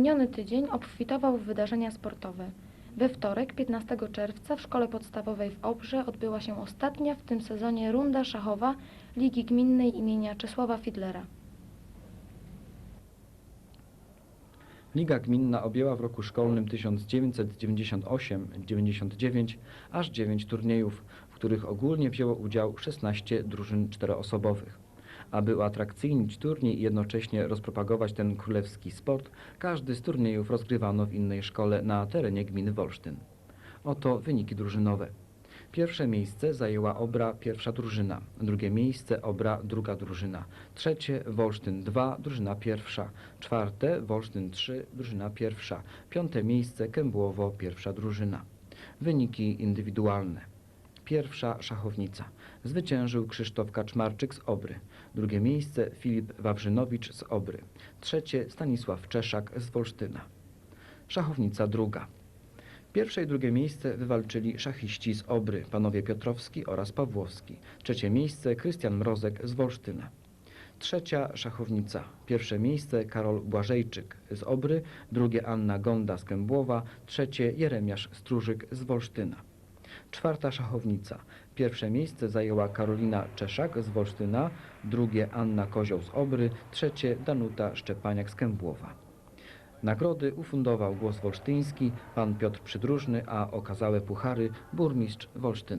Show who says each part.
Speaker 1: Miniony tydzień obfitował w wydarzenia sportowe. We wtorek, 15 czerwca, w szkole podstawowej w Obrze odbyła się ostatnia w tym sezonie runda szachowa Ligi Gminnej imienia Czesława Fidlera.
Speaker 2: Liga Gminna objęła w roku szkolnym 1998-99 aż 9 turniejów, w których ogólnie wzięło udział 16 drużyn czteroosobowych. Aby uatrakcyjnić turniej i jednocześnie rozpropagować ten królewski sport, każdy z turniejów rozgrywano w innej szkole na terenie gminy Wolsztyn. Oto wyniki drużynowe. Pierwsze miejsce zajęła Obra pierwsza drużyna, drugie miejsce Obra druga drużyna, trzecie Wolsztyn 2 drużyna pierwsza, czwarte Wolsztyn 3 drużyna pierwsza, piąte miejsce Kębłowo pierwsza drużyna. Wyniki indywidualne. Pierwsza szachownica. Zwyciężył Krzysztof Kaczmarczyk z Obry. Drugie miejsce Filip Wawrzynowicz z Obry. Trzecie Stanisław Czeszak z Wolsztyna. Szachownica druga. Pierwsze i drugie miejsce wywalczyli szachiści z Obry, panowie Piotrowski oraz Pawłowski. Trzecie miejsce Krystian Mrozek z Wolsztyna. Trzecia szachownica. Pierwsze miejsce Karol Błażejczyk z Obry, drugie Anna Gonda z Kębłowa, trzecie Jeremiasz Stróżyk z Wolsztyna. Czwarta szachownica. Pierwsze miejsce zajęła Karolina Czeszak z Wolsztyna, drugie Anna Kozioł z Obry, trzecie Danuta Szczepaniak z Kębłowa. Nagrody ufundował głos wolsztyński pan Piotr Przydróżny, a okazałe puchary burmistrz Wolsztyna.